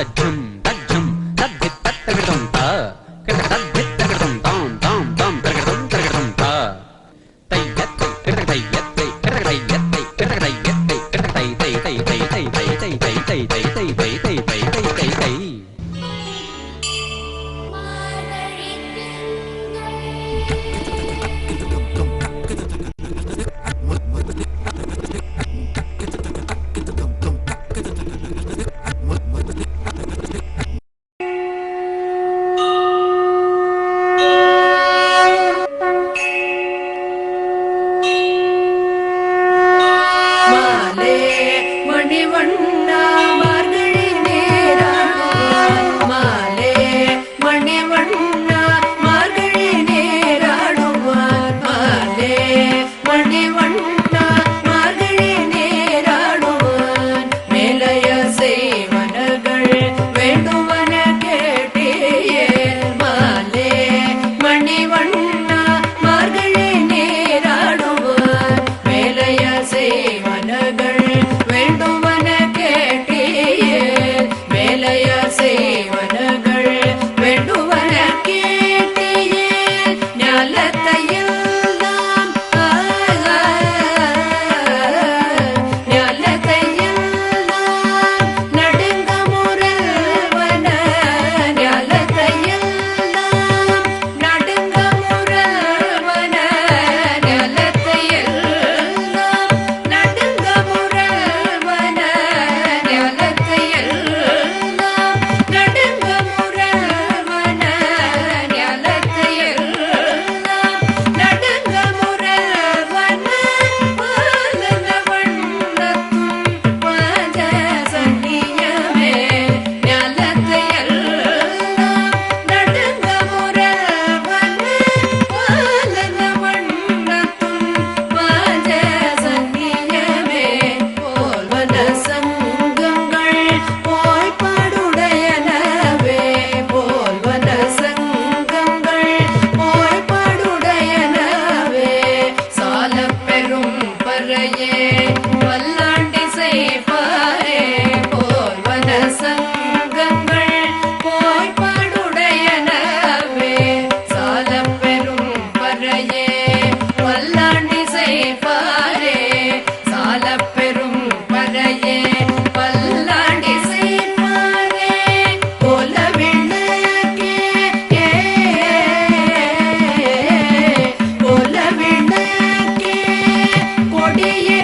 தஜம் தஜம் தத்தி தத்தகிருதம் தா. தத்தி தகிருதம் தாம் தாம் தாம் தகிருதம் தகிருதம் yeah. கொடியே